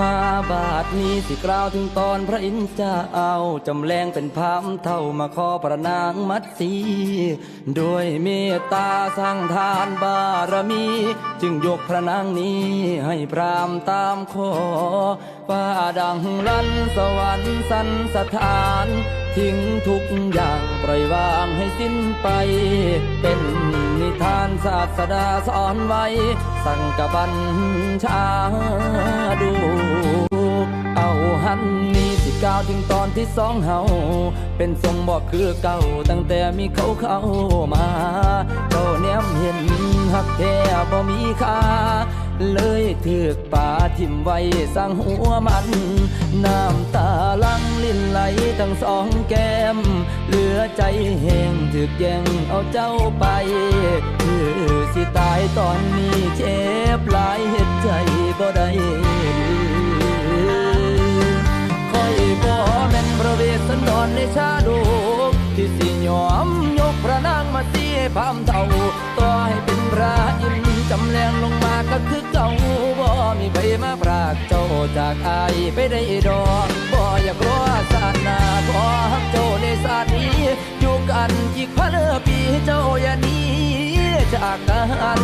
มาบาทนี้สิกล่าวถึงตอนพระอินทร์จะเจ้าจำแรงเป็นพามเท่ามาขอพระนางมัดสีด้วยเมตตาสร้างทานบารมี จึงยกพระนางนี้ให้พรามตามขอฟ้าดังลั่นสวรรค์สันสถาน ทิ้งทุกอย่างปล่อยวางให้สิ้นไปเป็น ศาสดาสอนไว้ สั่งกบัญชาดูเอาหันนี่สิก้าวถึงตอนที่สองเฮาเป็นทรงบอกคือเก่า ตั้งแต่มีเขาเข้ามาก็แนมเห็นหักแท้บ่มีค่าเลยถือกป่าทิมไว้สร้างหัวมัน น้ำตาลังลิ้นไหลทั้งสองแก้ม เหลือใจแห้งถึกแย่งเอาเจ้าไป ที่สิยอมยกพระนางมาเสียพามเท่าต่อให้เป็นพระอินจำแรงลงมาก็คือเก่าบ่มีใครมาพรากเจ้าจากอายไปได้ดอกบ่อยากรอศาสนาขอฮักเจ้าในศาสตร์นี้อยู่กันอีกพันปีเจ้าอย่านี้จากกัน